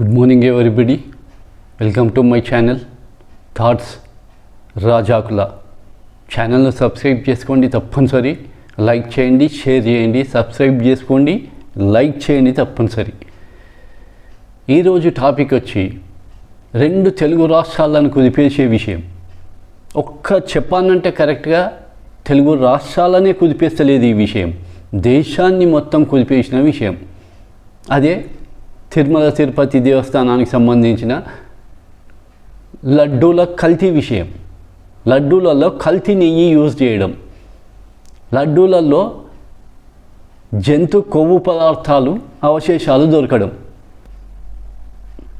Good morning everybody welcome to my channel thoughts రాజాకుల ఛానల్ను subscribe చేసుకోండి తప్పనిసరి. లైక్ చేయండి షేర్ చేయండి సబ్స్క్రైబ్ చేసుకోండి లైక్ చేయండి తప్పనిసరి. ఈరోజు టాపిక్ వచ్చి రెండు తెలుగు రాష్ట్రాలను కుదిపేసే విషయం. ఒక్క చెప్పానంటే కరెక్ట్గా తెలుగు రాష్ట్రాలనే కుదిపేస్తలేదు ఈ విషయం. దేశాన్ని మొత్తం కుదిపేసిన విషయం. అదే తిరుమల తిరుపతి దేవస్థానానికి సంబంధించిన లడ్డూల కల్తీ విషయం. లడ్డూలలో కల్తీ నెయ్యి యూజ్ చేయడం. లడ్డూలలో జంతు కొవ్వు పదార్థాలు అవశేషాలు దొరకడం.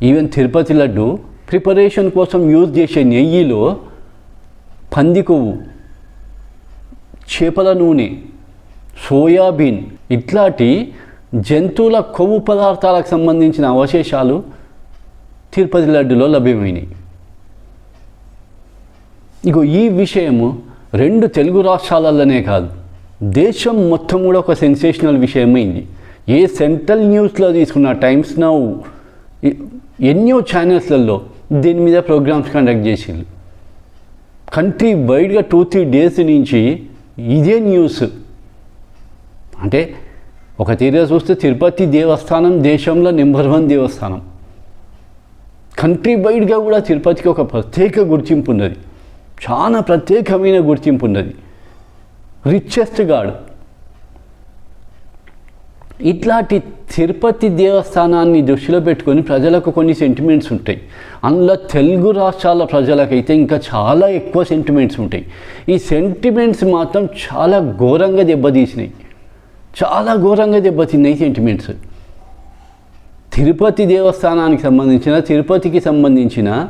ఈవెన్ తిరుపతి లడ్డు ప్రిపరేషన్ కోసం యూజ్ చేసే నెయ్యిలో పంది కొవ్వు చేపల నూనె సోయాబీన్ ఇట్లాంటి జంతువుల కొవ్వు పదార్థాలకు సంబంధించిన అవశేషాలు తిరుపతి లడ్డులో లభ్యమైనవి. ఇగో ఈ విషయము రెండు తెలుగు రాష్ట్రాలలోనే కాదు దేశం మొత్తం కూడా ఒక సెన్సేషనల్ విషయమైంది. ఏ సెంట్రల్ న్యూస్లో తీసుకున్న టైమ్స్ నౌ ఎన్నో ఛానల్స్లలో దీని మీద ప్రోగ్రామ్స్ కండక్ట్ చేసిండ్రు. కంట్రీ వైడ్గా టూ త్రీ డేస్ నుంచి ఇదే న్యూస్. అంటే ఒక తీరుగా చూస్తే తిరుపతి దేవస్థానం దేశంలో నెంబర్ వన్ దేవస్థానం. కంట్రీ వైడ్గా కూడా తిరుపతికి ఒక ప్రత్యేక గుర్తింపు ఉన్నది. చాలా ప్రత్యేకమైన గుర్తింపు ఉన్నది. Richest god. ఇట్లాంటి తిరుపతి దేవస్థానాన్ని దృష్టిలో పెట్టుకొని ప్రజలకు కొన్ని సెంటిమెంట్స్ ఉంటాయి. అందులో తెలుగు రాష్ట్రాల ప్రజలకైతే ఇంకా చాలా ఎక్కువ సెంటిమెంట్స్ ఉంటాయి. ఈ సెంటిమెంట్స్ మాత్రం చాలా ఘోరంగా దెబ్బతీసినాయి. చాలా ఘోరంగా దెబ్బతిన్నాయి సెంటిమెంట్స్ తిరుపతి దేవస్థానానికి సంబంధించిన తిరుపతికి సంబంధించిన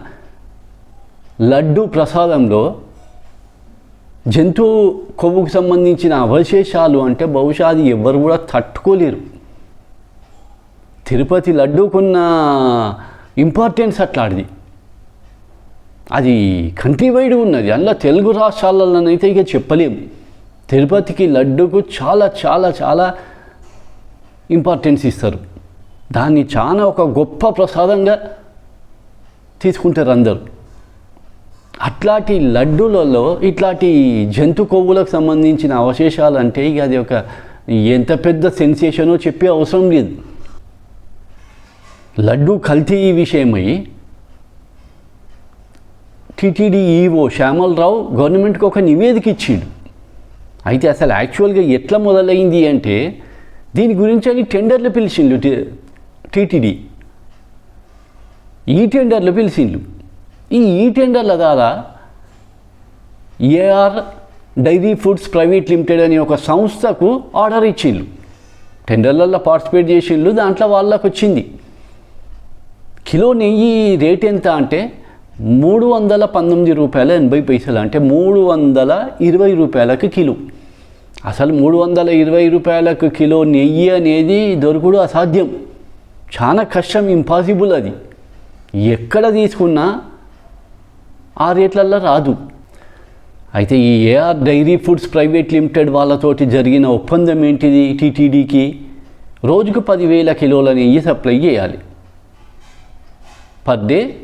లడ్డు ప్రసాదంలో జంతువు కొవ్వుకు సంబంధించిన అవశేషాలు అంటే బహుశా అది ఎవరు కూడా తట్టుకోలేరు. తిరుపతి లడ్డూకున్న ఇంపార్టెన్స్ అట్లాంటిది అది కంట్రీ వైడ్ ఉన్నది. అందులో తెలుగు రాష్ట్రాలలోనైతే ఇక చెప్పలేము. తిరుపతికి లడ్డుకు చాలా చాలా చాలా ఇంపార్టెన్స్ ఇస్తారు. దాన్ని చాలా ఒక గొప్ప ప్రసాదంగా తీసుకుంటారు అందరూ. అట్లాంటి లడ్డులలో ఇట్లాంటి జంతు కొవ్వులకు సంబంధించిన అవశేషాలు అంటే ఇక అది ఒక ఎంత పెద్ద సెన్సేషనో చెప్పే అవసరం లేదు. లడ్డు కల్తీ విషయమై టీటీడీ ఈఓ శ్యామలరావు గవర్నమెంట్కి ఒక నివేదిక ఇచ్చిండు. అయితే అసలు యాక్చువల్గా ఎట్లా మొదలైంది అంటే దీని గురించి అని టెండర్లు పిలిచిండు టీటీడీ. ఈ టెండర్లు పిలిచిండ్రు ఈ ఈ టెండర్ల ద్వారా AR dairy foods private limited అనే ఒక సంస్థకు ఆర్డర్ ఇచ్చిండ్రు టెండర్లలో పార్టిసిపేట్ చేసిండ్రు దాంట్లో వాళ్ళకు వచ్చింది కిలో నెయ్యి రేట్ ఎంత అంటే మూడు వందల పంతొమ్మిది రూపాయల ఎనభై పైసలు అంటే మూడు వందల ఇరవై రూపాయలకు కిలో. అసలు మూడు వందల ఇరవై రూపాయలకు కిలో నెయ్యి అనేది దొరకడు అసాధ్యం. చాలా కష్టం ఇంపాసిబుల్ అది. ఎక్కడ తీసుకున్నా ఆ రేట్లల్లో రాదు. అయితే ఈ AR dairy foods private limited వాళ్ళతోటి జరిగిన ఒప్పందం ఏంటిది టీటీడీకి? రోజుకు పదివేల కిలోల నెయ్యి సప్లై చేయాలి. Per day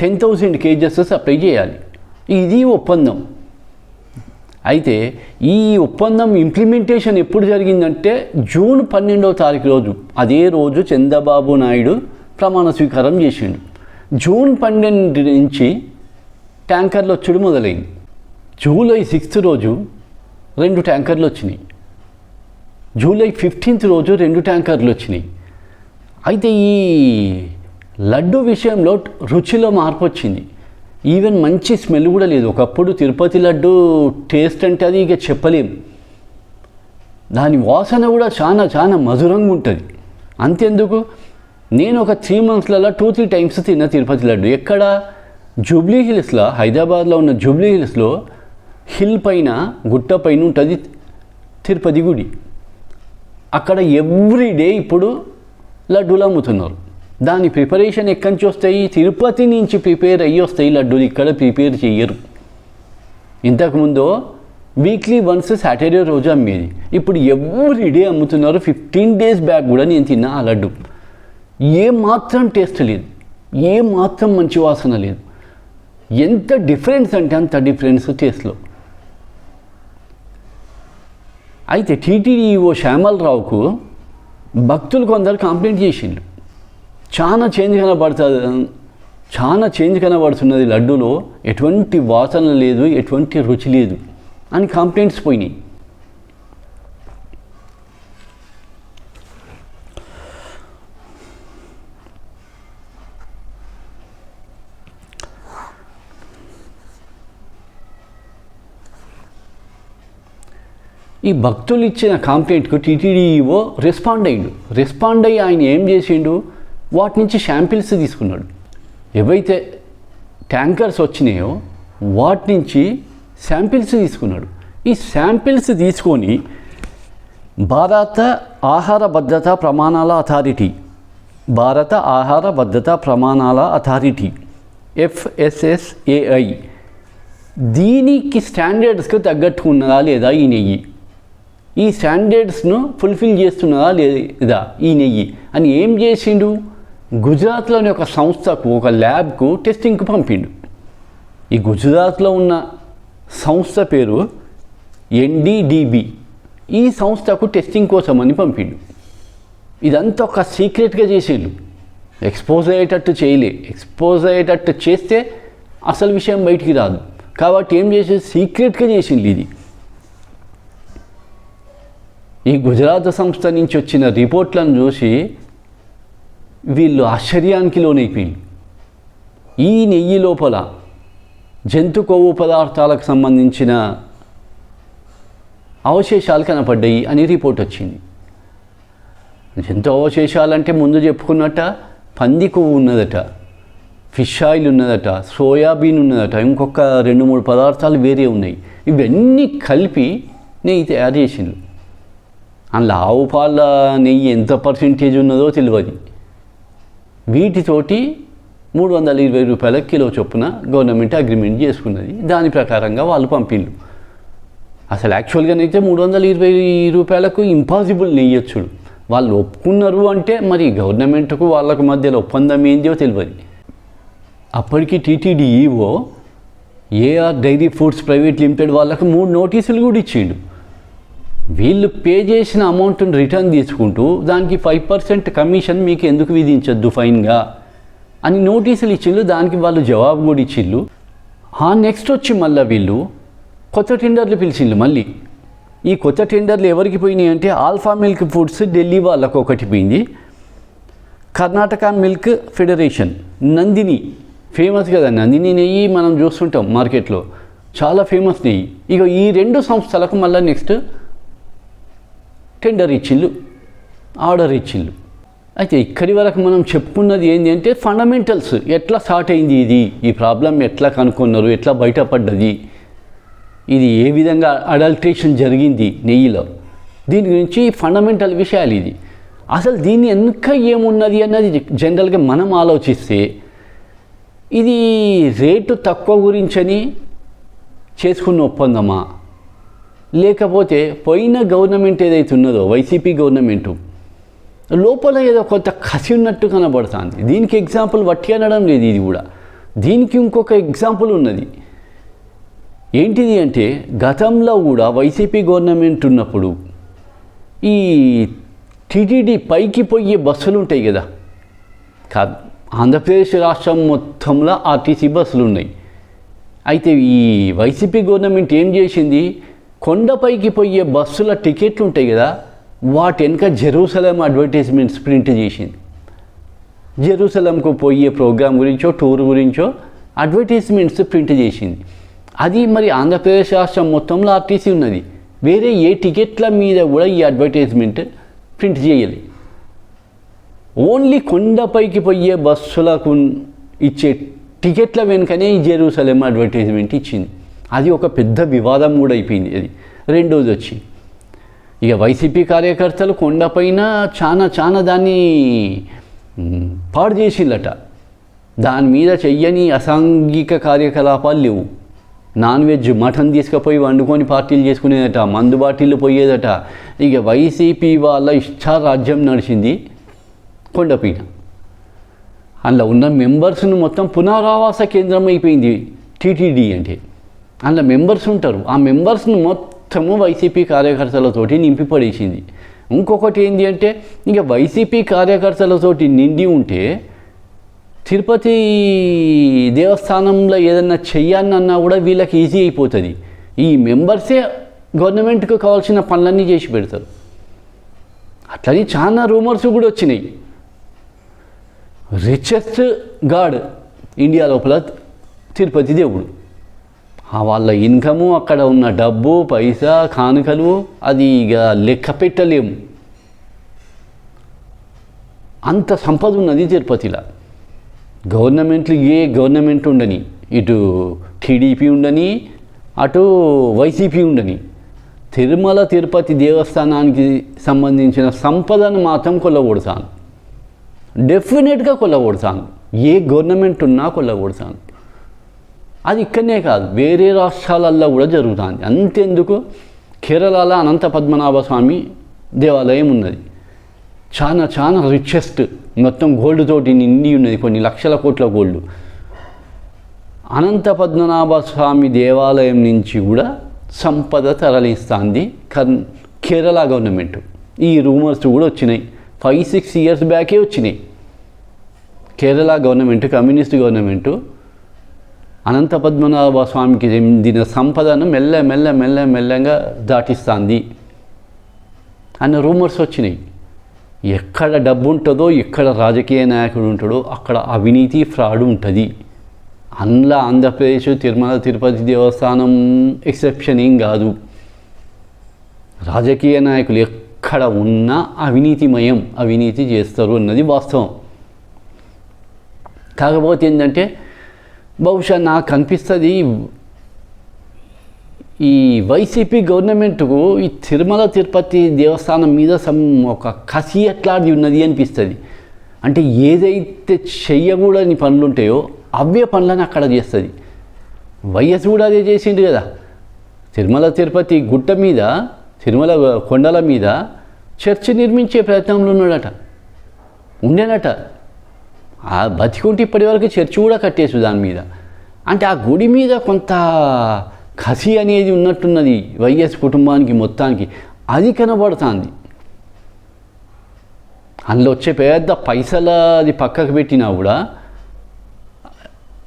ten thousand kgs supply చేయాలి. ఇది ఒప్పందం. అయితే ఈ ఒప్పందం ఇంప్లిమెంటేషన్ ఎప్పుడు జరిగిందంటే జూన్ పన్నెండవ తారీఖు రోజు. అదే రోజు చంద్రబాబు నాయుడు ప్రమాణ స్వీకారం చేసిండు. జూన్ పన్నెండు నుంచి ట్యాంకర్లు వచ్చుడు మొదలైంది. జూలై సిక్స్త్ రోజు రెండు ట్యాంకర్లు వచ్చినాయి. జూలై ఫిఫ్టీన్త్ రోజు రెండు ట్యాంకర్లు వచ్చినాయి. అయితే ఈ లడ్డు విషయంలో రుచిలో మార్పు వచ్చింది. ఈవెన్ మంచి స్మెల్ కూడా లేదు. ఒకప్పుడు తిరుపతి లడ్డు టేస్ట్ అంటే అది ఇక చెప్పలేం దాని వాసన కూడా చాలా చాలా మధురంగా ఉంటుంది. అంతెందుకు? నేను ఒక త్రీ మంత్స్లలో టూ త్రీ టైమ్స్ తిన్న తిరుపతి లడ్డు. ఎక్కడ? జూబ్లీ హిల్స్లో హైదరాబాద్లో ఉన్న జూబ్లీ హిల్స్లో హిల్ పైన గుట్ట పైన ఉంటుంది తిరుపతి గుడి. అక్కడ ఎవ్రీ డే ఇప్పుడు లడ్డూలు అమ్ముతున్నారు. దాని ప్రిపరేషన్ ఎక్కడి నుంచి వస్తాయి? తిరుపతి నుంచి ప్రిపేర్ అయ్యి వస్తాయి లడ్డూలు ఇక్కడ ప్రిపేర్ చెయ్యరు. ఇంతకుముందు వీక్లీ వన్స్ సాటర్డే రోజు అమ్మేది. ఇప్పుడు ఎవ్రీ డే అమ్ముతున్నారు. ఫిఫ్టీన్ డేస్ బ్యాక్ కూడా నేను తిన్నా ఆ లడ్డు. ఏ మాత్రం టేస్ట్ లేదు. ఏ మాత్రం మంచి వాసన లేదు. ఎంత డిఫరెన్స్ అంటే అంత డిఫరెన్స్ టేస్ట్లో. అయితే టీటీడీఓ శ్యామలరావుకు భక్తులు కొందరు కంప్లైంట్ చేసిండ్రు. చాలా చేంజ్ కనబడుతుంది. చాలా చేంజ్ కనబడుతున్నది లడ్డూలో. ఎటువంటి వాసన లేదు ఎటువంటి రుచి లేదు అని కంప్లైంట్స్ పోయినాయి. ఈ భక్తులు ఇచ్చిన కంప్లైంట్కు టీటీడీఓ రెస్పాండ్ అయ్యిండు. రెస్పాండ్ అయ్యి ఆయన ఏం చేసిండు? వాటి నుంచి శాంపిల్స్ తీసుకున్నాడు. ఏవైతే ట్యాంకర్స్ వచ్చినాయో వాటి నుంచి శాంపిల్స్ తీసుకున్నాడు. ఈ శాంపిల్స్ తీసుకొని భారత ఆహార భద్రత ప్రమాణాల అథారిటీ భారత ఆహార భద్రత ప్రమాణాల అథారిటీ ఎఫ్ఎస్ఎస్ఏఐ దీనికి స్టాండర్డ్స్కి తగ్గట్టుకున్నదా లేదా ఈ నెయ్యి? ఈ స్టాండర్డ్స్ను ఫుల్ఫిల్ చేస్తున్నదా లేదా ఈ నెయ్యి? అని ఏం చేసిండు? గుజరాత్లోని ఒక సంస్థకు ఒక ల్యాబ్కు టెస్టింగ్కు పంపిండు. ఈ గుజరాత్లో ఉన్న సంస్థ పేరు ఎన్డీడీబీ ఈ సంస్థకు టెస్టింగ్ కోసమని పంపిండు. ఇదంతా ఒక సీక్రెట్గా చేసేళ్ళు ఎక్స్పోజ్ అయ్యేటట్టు చేయలే. ఎక్స్పోజ్ అయ్యేటట్టు చేస్తే అసలు విషయం బయటికి రాదు. కాబట్టి ఏం చేసేది సీక్రెట్గా చేసింది ఇది. ఈ గుజరాత్ సంస్థ నుంచి వచ్చిన రిపోర్ట్లను చూసి వీళ్ళు ఆశ్చర్యానికి లోనైపోయింది ఈ నెయ్యి లోపల జంతు కొవ్వు పదార్థాలకు సంబంధించిన అవశేషాలు కనపడ్డాయి అని రిపోర్ట్ వచ్చింది. జంతు అవశేషాలంటే ముందు చెప్పుకున్నట్ట పంది కొవ్వు ఉన్నదట ఫిష్ ఆయిల్ ఉన్నదట సోయాబీన్ ఉన్నదట ఇంకొక రెండు మూడు పదార్థాలు వేరే ఉన్నాయి. ఇవన్నీ కలిపి నెయ్యి తయారు చేసిండ్రు. అందులో ఆవు పాల నెయ్యి ఎంత పర్సెంటేజ్ ఉన్నదో తెలియదు. వీటితోటి మూడు వందల ఇరవై రూపాయల కిలో చొప్పున గవర్నమెంట్ అగ్రిమెంట్ చేసుకున్నది. దాని ప్రకారంగా వాళ్ళు పంపిండ్రు అసలు యాక్చువల్గానైతే మూడు వందల ఇరవై రూపాయలకు ఇంపాసిబుల్ నెయ్యొచ్చుడు. వాళ్ళు ఒప్పుకున్నారు అంటే మరి గవర్నమెంట్కు వాళ్ళకు మధ్యలో ఒప్పందం ఏందో తెలియదు అప్పటికి TTD EO AR dairy foods private limited వాళ్ళకు మూడు నోటీసులు కూడా ఇచ్చిండు. వీళ్ళు పే చేసిన అమౌంట్ని రిటర్న్ తీసుకుంటూ దానికి ఫైవ్ పర్సెంట్ కమిషన్ మీకు ఎందుకు విధించొద్దు ఫైన్గా అని నోటీసులు ఇచ్చిళ్ళు దానికి వాళ్ళు జవాబు కూడా ఇచ్చిళ్ళు. ఆ నెక్స్ట్ వచ్చి మళ్ళీ వీళ్ళు కొత్త టెండర్లు పిలిచిండు మళ్ళీ. ఈ కొత్త టెండర్లు ఎవరికి పోయినాయి అంటే ఆల్ఫా మిల్క్ ఫుడ్స్ ఢిల్లీ వాళ్ళకు ఒకటి పోయింది. Karnataka milk federation Nandini. Famous కదా నందిని నెయ్యి మనం చూస్తుంటాం మార్కెట్లో చాలా ఫేమస్ నెయ్యి. ఇక ఈ రెండు సంస్థలకు మళ్ళీ నెక్స్ట్ టెండర్ ఇచ్చిళ్ళు ఆర్డర్ ఇచ్చిళ్ళు అయితే ఇక్కడి వరకు మనం చెప్పుకున్నది ఏంటి అంటే ఫండమెంటల్స్. ఎట్లా స్టార్ట్ అయింది ఇది? ఈ ప్రాబ్లం ఎట్లా కనుక్కున్నారు? ఎట్లా బయటపడ్డది? ఇది ఏ విధంగా అడల్ట్రేషన్ జరిగింది నెయ్యిలో? దీని గురించి ఫండమెంటల్ విషయాలు ఇది. అసలు దీన్ని వెనుక ఏమున్నది అన్నది జనరల్గా మనం ఆలోచిస్తే ఇది రేటు తక్కువ గురించని చేసుకున్న ఒప్పందమా? లేకపోతే పోయిన గవర్నమెంట్ ఏదైతే ఉన్నదో వైసీపీ గవర్నమెంటు లోపల ఏదో కొంత కసి ఉన్నట్టు కనబడుతుంది. దీనికి ఎగ్జాంపుల్ వట్టి అనడం లేదు ఇది కూడా. దీనికి ఇంకొక ఎగ్జాంపుల్ ఉన్నది. ఏంటిది అంటే గతంలో కూడా వైసీపీ గవర్నమెంట్ ఉన్నప్పుడు ఈ టీటీడీ పైకి పోయే బస్సులు ఉంటాయి కదా. కాదు ఆంధ్రప్రదేశ్ రాష్ట్రం మొత్తంలో ఆర్టీసీ బస్సులు ఉన్నాయి. అయితే ఈ వైసీపీ గవర్నమెంట్ ఏం చేసింది? కొండపైకి పోయే బస్సుల టికెట్లు ఉంటాయి కదా వాటి వెనుక జెరూసలం అడ్వర్టైజ్మెంట్స్ ప్రింట్ చేసింది. జెరూసలంకు పోయే ప్రోగ్రాం గురించో టూర్ గురించో అడ్వర్టైజ్మెంట్స్ ప్రింట్ చేసింది. అది మరి ఆంధ్రప్రదేశ్ రాష్ట్రం మొత్తంలో ఆర్టీసీ ఉన్నది. వేరే ఏ టికెట్ల మీద కూడా ఈ అడ్వర్టైజ్మెంట్ ప్రింట్ చేయాలి. ఓన్లీ కొండపైకి పోయే బస్సులకు ఇచ్చే టికెట్ల వెనుకనే ఈ జెరూసలం అడ్వర్టైజ్మెంట్ ఇచ్చింది. అది ఒక పెద్ద వివాదం కూడా అయిపోయింది. అది రెండోది వచ్చి ఇక వైసీపీ కార్యకర్తలు కొండపైన చాలా చాలా దాన్ని పాడు చేసిందట. దాని మీద చెయ్యని అసాంఘిక కార్యకలాపాలు లేవు. నాన్ వెజ్ మటన్ తీసుకుపోయి వండుకొని పార్టీలు చేసుకునేదట మందు బాటిల్లు పోయేదట. ఇక వైసీపీ వాళ్ళ ఇష్టారాజ్యం నడిచింది కొండపైన. అందులో ఉన్న మెంబర్స్ను మొత్తం పునరావాస కేంద్రం అయిపోయింది టీటీడీ అంటే. అందులో మెంబర్స్ ఉంటారు. ఆ మెంబర్స్ను మొత్తము వైసీపీ కార్యకర్తలతోటి నింపిపడేసింది. ఇంకొకటి ఏంటి అంటే ఇంకా వైసీపీ కార్యకర్తలతోటి నిండి ఉంటే తిరుపతి దేవస్థానంలో ఏదన్నా చెయ్యాలన్నా కూడా వీళ్ళకి ఈజీ అయిపోతుంది. ఈ మెంబర్సే గవర్నమెంట్కు కావాల్సిన పనులన్నీ చేసి పెడతారు. అట్లని చాలా రూమర్స్ కూడా వచ్చినాయి. రిచెస్ట్ గాడ్ ఇండియా లోపల తిరుపతి దేవుడు. వాళ్ళ ఇన్కము అక్కడ ఉన్న డబ్బు పైసా కానుకలు అది ఇక లెక్క పెట్టలేము. అంత సంపద ఉన్నది తిరుపతిలో. గవర్నమెంట్లు ఏ గవర్నమెంట్ ఉండని ఇటు టీడీపీ ఉండని అటు వైసీపీ ఉండని తిరుమల తిరుపతి దేవస్థానానికి సంబంధించిన సంపదను మాత్రం కొల్లగొడతాను. డెఫినెట్గా కొల్లగొడతాను. ఏ గవర్నమెంట్ ఉన్నా కొల్లగొడతాను. అది ఇక్కడనే కాదు. వేరే రాష్ట్రాలల్లో కూడా జరుగుతుంది. అంతెందుకు? కేరళలో అనంత పద్మనాభ స్వామి దేవాలయం ఉన్నది. చాలా చాలా రిచెస్ట్ మొత్తం గోల్డ్ తోటి నిండి ఉన్నది. కొన్ని లక్షల కోట్ల గోల్డ్ అనంత పద్మనాభ స్వామి దేవాలయం నుంచి కూడా సంపద తరలిస్తుంది కర్ కేరళ గవర్నమెంట్ ఈ రూమర్స్ కూడా వచ్చినాయి. ఫైవ్ సిక్స్ ఇయర్స్ బ్యాకే వచ్చినాయి. Kerala government communist government Anantha Padmanabha స్వామికి చెందిన సంపదను మెల్ల మెల్ల మెల్ల మెల్లగా దాటిస్తుంది అన్న రూమర్స్ వచ్చినాయి. ఎక్కడ డబ్బు ఉంటుందో ఎక్కడ రాజకీయ నాయకుడు ఉంటాడో అక్కడ అవినీతి ఫ్రాడ్ ఉంటుంది. అందులో ఆంధ్రప్రదేశ్ తిరుమల తిరుపతి దేవస్థానం ఎక్సెప్షన్ ఏం కాదు. రాజకీయ నాయకులు ఎక్కడ ఉన్నా అవినీతిమయం అవినీతి చేస్తారు అన్నది వాస్తవం. కాకపోతే ఏంటంటే బహుశా నాకు అనిపిస్తుంది ఈ వైసీపీ గవర్నమెంట్కు ఈ తిరుమల తిరుపతి దేవస్థానం మీద సమ్ ఒక కసి ఎట్లాంటిది ఉన్నది అనిపిస్తుంది. అంటే ఏదైతే చెయ్యకూడని పనులు ఉంటాయో అవే పనులను అక్కడ చేస్తుంది. వైఎస్ కూడా అదే చేసిండు కదా. తిరుమల తిరుపతి గుట్ట మీద తిరుమల కొండల మీద చర్చి నిర్మించే ప్రయత్నంలో ఉన్నాడట. ఉండేనట. ఆ బతికుంటే ఇప్పటి వరకు చర్చి కూడా కట్టేసు దాని మీద. అంటే ఆ గుడి మీద కొంత కసి అనేది ఉన్నట్టున్నది వైఎస్ కుటుంబానికి మొత్తానికి. అది కనబడుతుంది. అందులో వచ్చే పెద్ద పైసలది పక్కకు పెట్టినా కూడా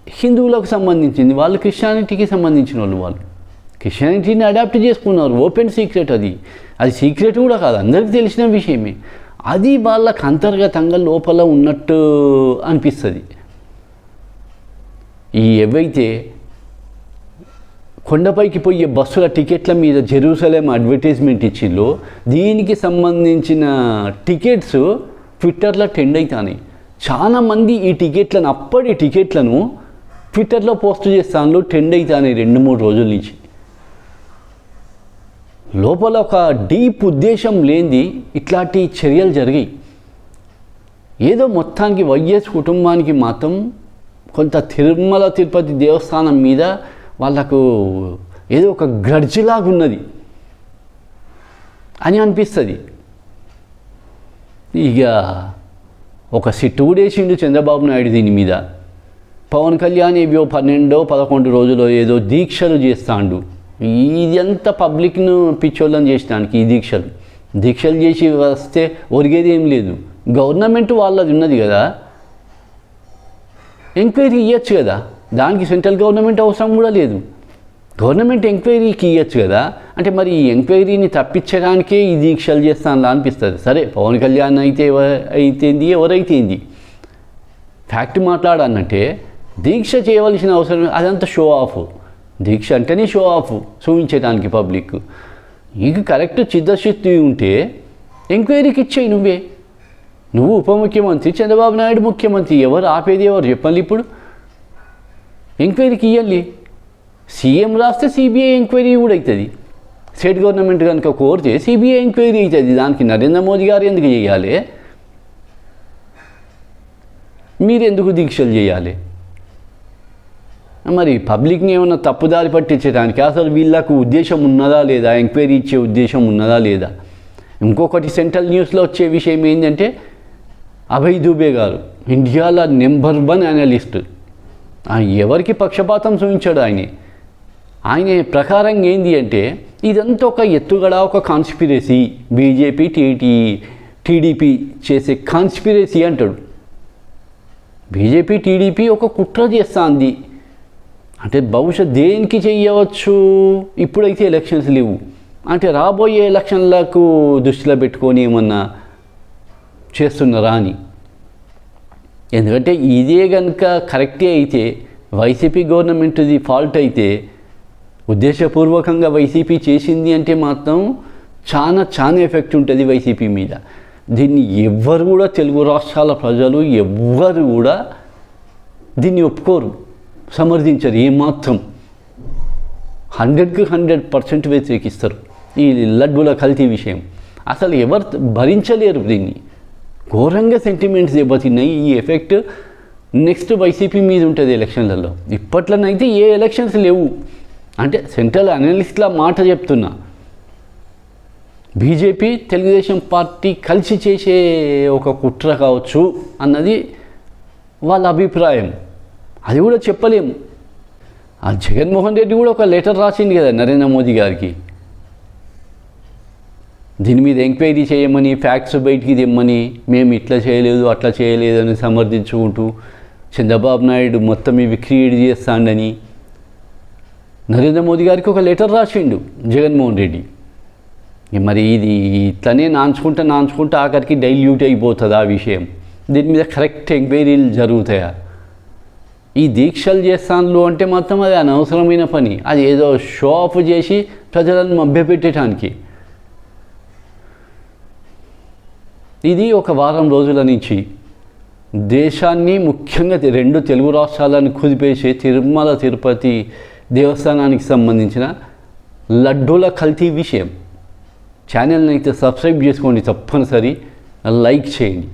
హిందువులకు సంబంధించింది వాళ్ళు క్రిస్టియానిటీకి సంబంధించిన వాళ్ళు వాళ్ళు. క్రిస్టియానిటీని అడాప్ట్ చేసుకున్నారు. ఓపెన్ సీక్రెట్ అది. అది సీక్రెట్ కూడా కాదు. అందరికీ తెలిసిన విషయమే. అది వాళ్ళకు అంతర్గతంగా లోపల ఉన్నట్టు అనిపిస్తుంది. ఈ ఏవైతే కొండపైకి పోయే బస్సుల టికెట్ల మీద జెరూసలేం అడ్వర్టైజ్మెంట్ ఇచ్చిందో దీనికి సంబంధించిన టికెట్స్ ట్విట్టర్లో ట్రెండ్ అవుతాయి చాలామంది ఈ టికెట్లను అప్పటి టికెట్లను ట్విట్టర్లో పోస్ట్ చేస్తాను ట్రెండ్ అవుతాయి రెండు మూడు రోజుల నుంచి. లోపల ఒక డీప్ ఉద్దేశం లేనిది ఇట్లాంటి చర్యలు జరిగాయి. ఏదో మొత్తానికి వైఎస్ కుటుంబానికి మాత్రం కొంత తిరుమల తిరుపతి దేవస్థానం మీద వాళ్ళకు ఏదో ఒక గ్రడ్జిలాగా ఉన్నది అని అనిపిస్తుంది. ఇక ఒక సిట్టు కూడా వేసిండు చంద్రబాబు నాయుడు దీని మీద. పవన్ కళ్యాణ్ ఏవో పన్నెండో పదకొండు రోజుల్లో ఏదో దీక్షలు చేస్తాండు. ఇది అంతా పబ్లిక్ను పిచ్చోళ్ళని చేసడానికి ఈ దీక్షలు. దీక్షలు చేసి వస్తే ఒరిగేది ఏం లేదు. గవర్నమెంట్ వాళ్ళది ఉన్నది కదా. ఎంక్వైరీ ఇవ్వచ్చు కదా. దానికి సెంట్రల్ గవర్నమెంట్ అవసరం కూడా లేదు. గవర్నమెంట్ ఎంక్వైరీకి ఇవ్వచ్చు కదా. అంటే మరి ఈ ఎంక్వైరీని తప్పించడానికే ఈ దీక్షలు చేస్తానలా అనిపిస్తుంది. సరే పవన్ కళ్యాణ్ అయితే అయితేంది ఎవరైతేంది? ఫ్యాక్ట్ మాట్లాడాలంటే దీక్ష చేయవలసిన అవసరం అదంతా షో ఆఫ్ దీక్ష అంటేనే షో ఆఫ్ చూపించేదానికి పబ్లిక్ నీకు కరెక్ట్ చిత్తశుద్ధి ఉంటే ఎంక్వైరీకి ఇచ్చేయి నువ్వే. నువ్వు ఉప ముఖ్యమంత్రి చంద్రబాబు నాయుడు ముఖ్యమంత్రి ఎవరు ఆపేది ఎవరు చెప్పండి ఇప్పుడు? ఎంక్వైరీకి ఇవ్వాలి సీఎం రాస్తే సిబిఐ ఎంక్వైరీ కూడా అవుతుంది. స్టేట్ గవర్నమెంట్ కనుక కోరితే సిబిఐ ఎంక్వైరీ అవుతుంది. దానికి నరేంద్ర మోదీ గారు ఎందుకు చేయాలి? మీరు ఎందుకు దీక్షలు చేయాలి? మరి పబ్లిక్ని ఏమైనా తప్పుదారి పట్టించడానికి అసలు వీళ్ళకు ఉద్దేశం ఉన్నదా లేదా? ఎంక్వైరీ ఇచ్చే ఉద్దేశం ఉన్నదా లేదా? ఇంకొకటి సెంట్రల్ న్యూస్లో వచ్చే విషయం ఏంటంటే అభయ్ దూబే గారు ఇండియాలో నెంబర్ వన్ అనలిస్ట్. ఎవరికి పక్షపాతం చూపించాడు ఆయన? ఆయన ప్రకారం ఏంది అంటే ఇదంతా ఒక ఎత్తుగడ ఒక కాన్స్పిరసీ బీజేపీ టీటీ టీడీపీ చేసే కాన్స్పిరసీ అంటాడు. బీజేపీ టీడీపీ ఒక కుట్ర చేస్తుంది. అంటే భవిష్యత్ దేనికి చెయ్యవచ్చు? ఇప్పుడైతే ఎలక్షన్స్ లేవు. అంటే రాబోయే ఎలక్షన్లకు దృష్టిలో పెట్టుకొని ఏమన్నా చేస్తున్నారా అని ఎందుకంటే ఇదే కనుక కరెక్టే అయితే వైసీపీ గవర్నమెంట్ది ఫాల్ట్ అయితే ఉద్దేశపూర్వకంగా వైసీపీ చేసింది అంటే మాత్రం చాలా చాలా ఎఫెక్ట్ ఉంటుంది వైసీపీ మీద. దీన్ని ఎవ్వరు కూడా తెలుగు రాష్ట్రాల ప్రజలు ఎవ్వరు కూడా దీన్ని ఒప్పుకోరు. సమర్థించరు ఏమాత్రం. హండ్రెడ్కి హండ్రెడ్ పర్సెంట్ వ్యతిరేకిస్తారు. ఈ లడ్డుల కల్తీ విషయం. అసలు ఎవరు భరించలేరు దీన్ని. ఘోరంగా సెంటిమెంట్స్ దెబ్బతిన్నాయి. ఈ ఎఫెక్ట్ నెక్స్ట్ వైసీపీ మీద ఉంటుంది ఎలక్షన్లలో. ఇప్పట్లోనైతే ఏ ఎలక్షన్స్ లేవు. అంటే సెంట్రల్ అనలిస్ట్ల మాట చెప్తున్నా. బీజేపీ తెలుగుదేశం పార్టీ కలిసి చేసే ఒక కుట్ర కావచ్చు అన్నది వాళ్ళ అభిప్రాయం. అది కూడా చెప్పలేము. ఆ జగన్మోహన్ రెడ్డి కూడా ఒక లెటర్ రాసింది కదా నరేంద్ర మోదీ గారికి. దీని మీద ఎంక్వైరీ చేయమని ఫ్యాక్ట్స్ బయటికి తెమ్మని మేము ఇట్లా చేయలేదు అట్లా చేయలేదు అని సమర్థించుకుంటూ చంద్రబాబు నాయుడు మొత్తం ఇవి క్రియేట్ చేస్తాడని నరేంద్ర మోదీ గారికి ఒక లెటర్ రాసిండు జగన్మోహన్ రెడ్డి. మరి ఇది ఇట్లనే నాంచుకుంటా నాంచుకుంటా ఆఖరికి డైల్యూట్ అయిపోతుంది ఆ విషయం. దీని మీద కరెక్ట్ ఎంక్వైరీలు జరుగుతాయా? ఈ దీక్షలు చేస్తాను అంటే మాత్రం అది అనవసరమైన పని. అది ఏదో షో ఆఫ్ చేసి ప్రజలను మభ్యపెట్టడానికి ఇది ఒక వారం రోజుల నుంచి దేశాన్ని ముఖ్యంగా రెండు తెలుగు రాష్ట్రాలను కుదిపేసి తిరుమల తిరుపతి దేవస్థానానికి సంబంధించిన లడ్డూల కల్తీ విషయం. ఛానల్ని అయితే సబ్స్క్రైబ్ చేసుకోండి తప్పనిసరి. లైక్ చేయండి.